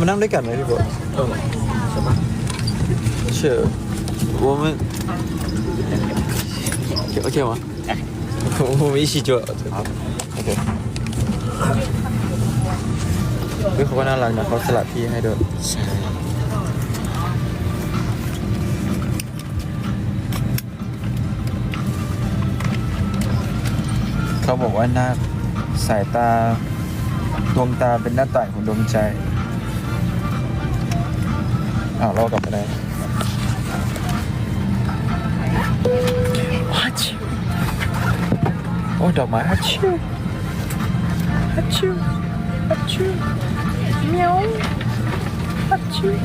เรามานั่งด้วยกันไหมพี่โบท ตรงไหนใช่ปะ เชื่อ我们OK 吗？我们一起做。好，OK。เฮ้ยเขาก็น่ารักนะเขาสลับที่ให้ด้วย ใช่ เขาบอกว่าหน้าสายตาดวงตาเป็นหน้าต่างของดวงใจ อ้าวเรากลับมาได้ฮัชิวโอ้ยดอกไม้ฮัชิวฮัชิวฮัชิวเมียวฮัชิว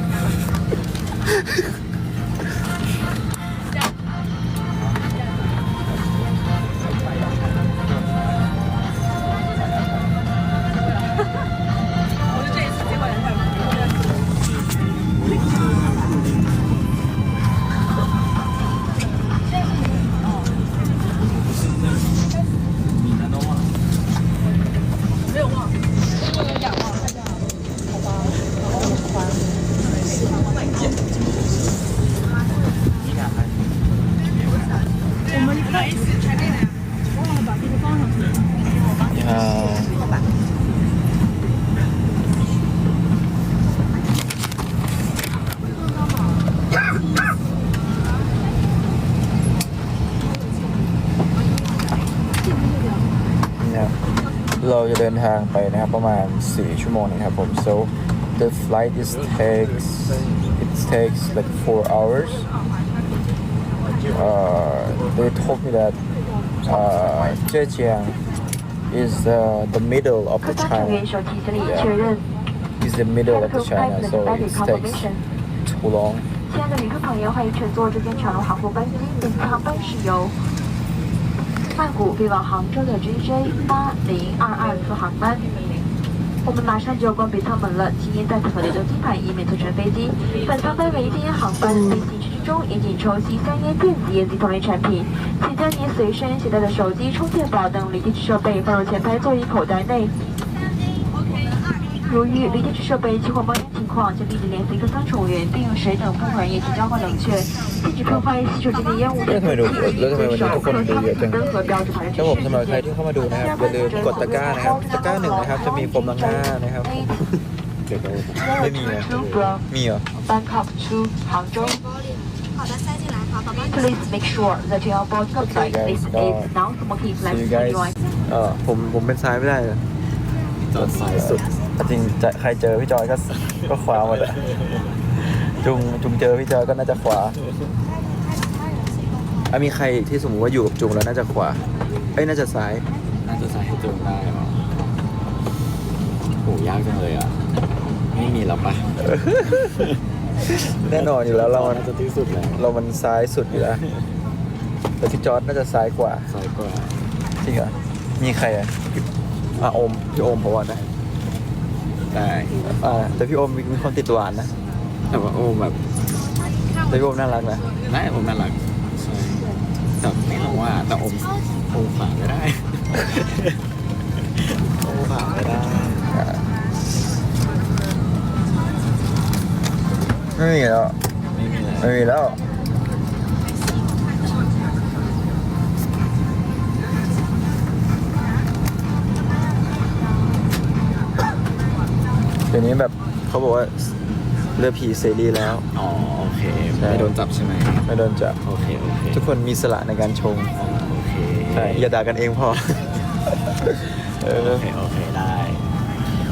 เราจะเดินทางไปนะครับ ประมาณ 4 ชั่วโมงนะครับผม so the flight is takes it takes like four hours uh, they told me that uh, Zhejiang is uh, the middle of 客 the 舱成员 China 手机整理确认， is the middle of the Aircraft China flight so landing it back takes confirmation。 too long 亲爱的旅客朋友，欢迎乘坐这间长龙航空班机。本次航班是由 曼谷飞往杭州的 JJ 八零二二次航班。我们马上就要关闭舱门了，请您再次核对登机牌，以免错乘飞机。本舱分为经营航班飞行之中，严禁抽吸香烟、电子烟及同类产品。请将您随身携带的手机、充电宝等离地设备放入前排座椅口袋内。由于离地式设备起火冒烟情况，将立即联系客舱乘务员，并用水等喷管液体交换冷却，禁止破坏吸手机的烟雾等可能引起对手客舱灯和标志牌的 ครับผม 指 สำหรับใคร 示。 ที่เข้ามาดูนะครับอย่าลืมกดตะกร้านะครับตะกร้าหนึ่งนะครับจะมีโฟมล้างหน้านะครับ เดี๋ยวเรา ไม่มีนะ from มีเหรอ Bangkok to Hangzhou. 好的，塞进来，好，宝宝。 Please make sure that your boarding flight is a non-smoking flight See you guys device. เออผมผมเป็นซ้ายไม่ได้เลย จอดซ้ายสุด จริงจะใครเจอพี่จอยก็ก็ขวาหมดอะจุงจุงเจอพี่จอยก็น่าจะขวาอะมีใครที่สมมติว่าอยู่กับจุงแล้วน่าจะขวาเอ้ยน่าจะซ้าย น่าจะซ้ายให้จงได้เหรอโหยากจังเลยอะ ไม่มีแล้วปะแน่นอนอยู่แล้วเราน่าจะที่สุดแล้วเรามันซ้ายสุดอยู่แล้วแต่พี่จอร์ดน่าจะซ้ายกว่าซ้ายกว่าจริงเหรอมีใครอะ อะโอมพี่โอมผมว่านะได้อ่าแต่พี่โอมมีมีคนติดหวานนะแต่ว่าโอ้แบบแต่พี่โอมน่ารักนะน่าโอมน่ารักใช่แต่ไม่รู้ว่าแต่โอมโอมผ่านไม่ได้โอมผ่านไม่ได้อ่าไม่มีแล้วไม่มีแล้ว นี้แบบเขาบอกว่าเรือผีเสรีแล้ว อ๋อโอเค ใช่ ไม่โดนจับใช่ไหมไม่โดนจับโอเคโอเคทุกคนมีสละในการชงโอเคใช่อย่าด่ากันเองพอ เออโอเคโอเคได้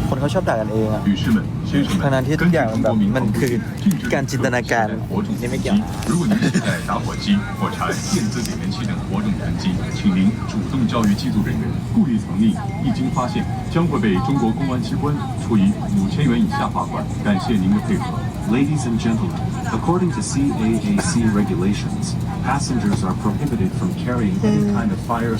คนเขาชอบด่ากันเองอ่ะ 女士们、先生 ทั้งนั้น 们， ที่ทุกอย่างมัน 根 แบบ 据中国民 มัน 航 คือ 规定，禁止 การจินตนาการ 火种 นี่ไม่ 电 เกี่ยว 机。如果您携带打火机、火柴、电子点燃器等火种电机，请您主动教育机组人员，故意藏匿，一经发现将会被中国公安机关处以五千元以下罚款。感谢您的配合。 Ladies and gentlemen, according to CAAC regulations, passengers are prohibited from carrying any kind of fire